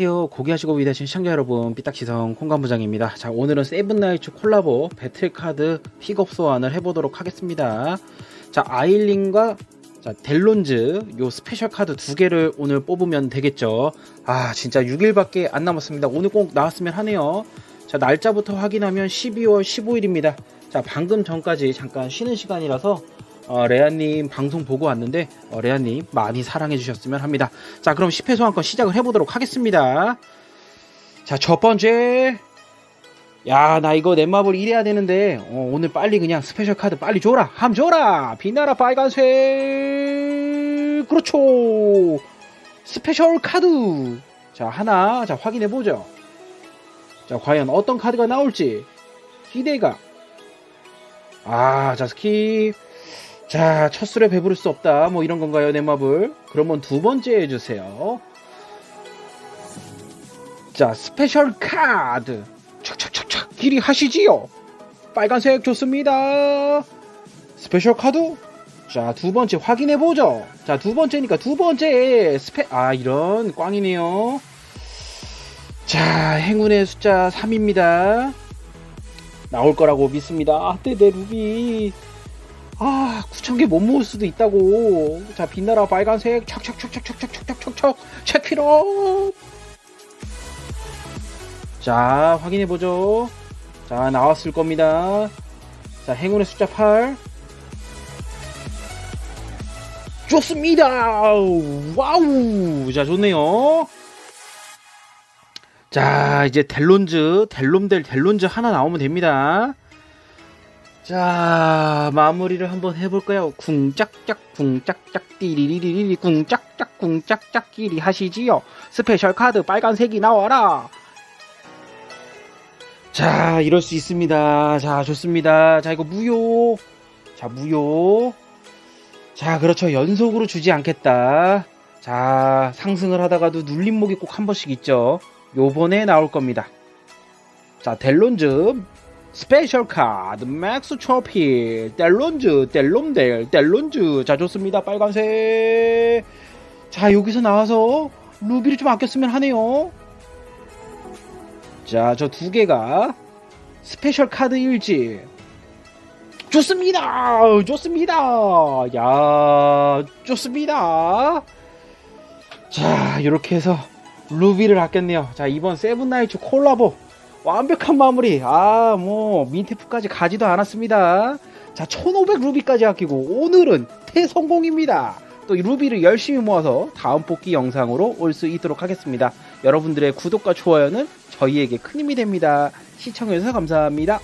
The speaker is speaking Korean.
안녕하세요. 고기하시고 위대하신 시청자 여러분, 삐딱지성 콩감부장입니다. 자, 오늘은 세븐나이츠 콜라보 배틀카드 픽업 소환을 해보도록 하겠습니다. 자, 아일린과 자, 델론즈 요 스페셜 카드 두 개를 오늘 뽑으면 되겠죠. 아, 진짜 6일밖에 안 남았습니다. 오늘 꼭 나왔으면 하네요. 자, 날짜부터 확인하면 12월 15일입니다. 자, 방금 전까지 잠깐 쉬는 시간이라서 어, 레아님 방송 보고 왔는데 어, 레아님 많이 사랑해 주셨으면 합니다. 자 그럼 10회 소환권 시작을 해보도록 하겠습니다. 자 첫 번째. 야 나 이거 넷마블 1해야 되는데 어, 오늘 빨리 그냥 스페셜 카드 빨리 줘라. 함 줘라. 빛나라 빨간색. 그렇죠. 스페셜 카드. 자 하나. 자 확인해 보죠. 자 과연 어떤 카드가 나올지 기대가. 아자 스킵 자, 첫 술에 배부를 수 없다. 뭐 이런 건가요, 넷마블? 그러면 두 번째 해주세요. 자, 스페셜 카드. 촥촥촥촥 길이 하시지요. 빨간색 좋습니다. 스페셜 카드. 자, 두 번째 확인해 보죠. 자, 두 번째니까 두 번째 스페 아, 이런 꽝이네요. 자, 행운의 숫자 3입니다. 나올 거라고 믿습니다. 아, 떼내 루비. 아, 9,000개 못 모을 수도 있다고. 자, 빛나라 빨간색. 척척척척척척척척척. 체키로. 자, 확인해 보죠. 자, 나왔을 겁니다. 자, 행운의 숫자 8. 좋습니다. 와우. 자, 좋네요. 자, 이제 델론즈, 델롬델 델론즈 하나 나오면 됩니다. 자 마무리를 한번 해볼까요? 쿵짝짝 쿵짝짝 띠리리리리 쿵짝짝 쿵짝짝 끼리 하시지요. 스페셜 카드 빨간색이 나와라! 자 이럴 수 있습니다. 자 좋습니다. 자 이거 무효. 자 무효. 자 그렇죠. 연속으로 주지 않겠다. 자 상승을 하다가도 눌림목이 꼭 한 번씩 있죠. 요번에 나올 겁니다. 자 델론즈 스페셜 카드 맥스 초필 델론즈 델롬델 델론즈. 자 좋습니다. 빨간색. 자 여기서 나와서 루비를 좀 아꼈으면 하네요. 자 저 두 개가 스페셜 카드 일지. 좋습니다. 좋습니다. 야 좋습니다. 자 이렇게 해서 루비를 아꼈네요. 자 이번 세븐나이츠 콜라보 완벽한 마무리. 아, 뭐, 민테프까지 가지도 않았습니다. 자, 1500 루비까지 아끼고, 오늘은 대성공입니다. 또 이 루비를 열심히 모아서 다음 뽑기 영상으로 올 수 있도록 하겠습니다. 여러분들의 구독과 좋아요는 저희에게 큰 힘이 됩니다. 시청해주셔서 감사합니다.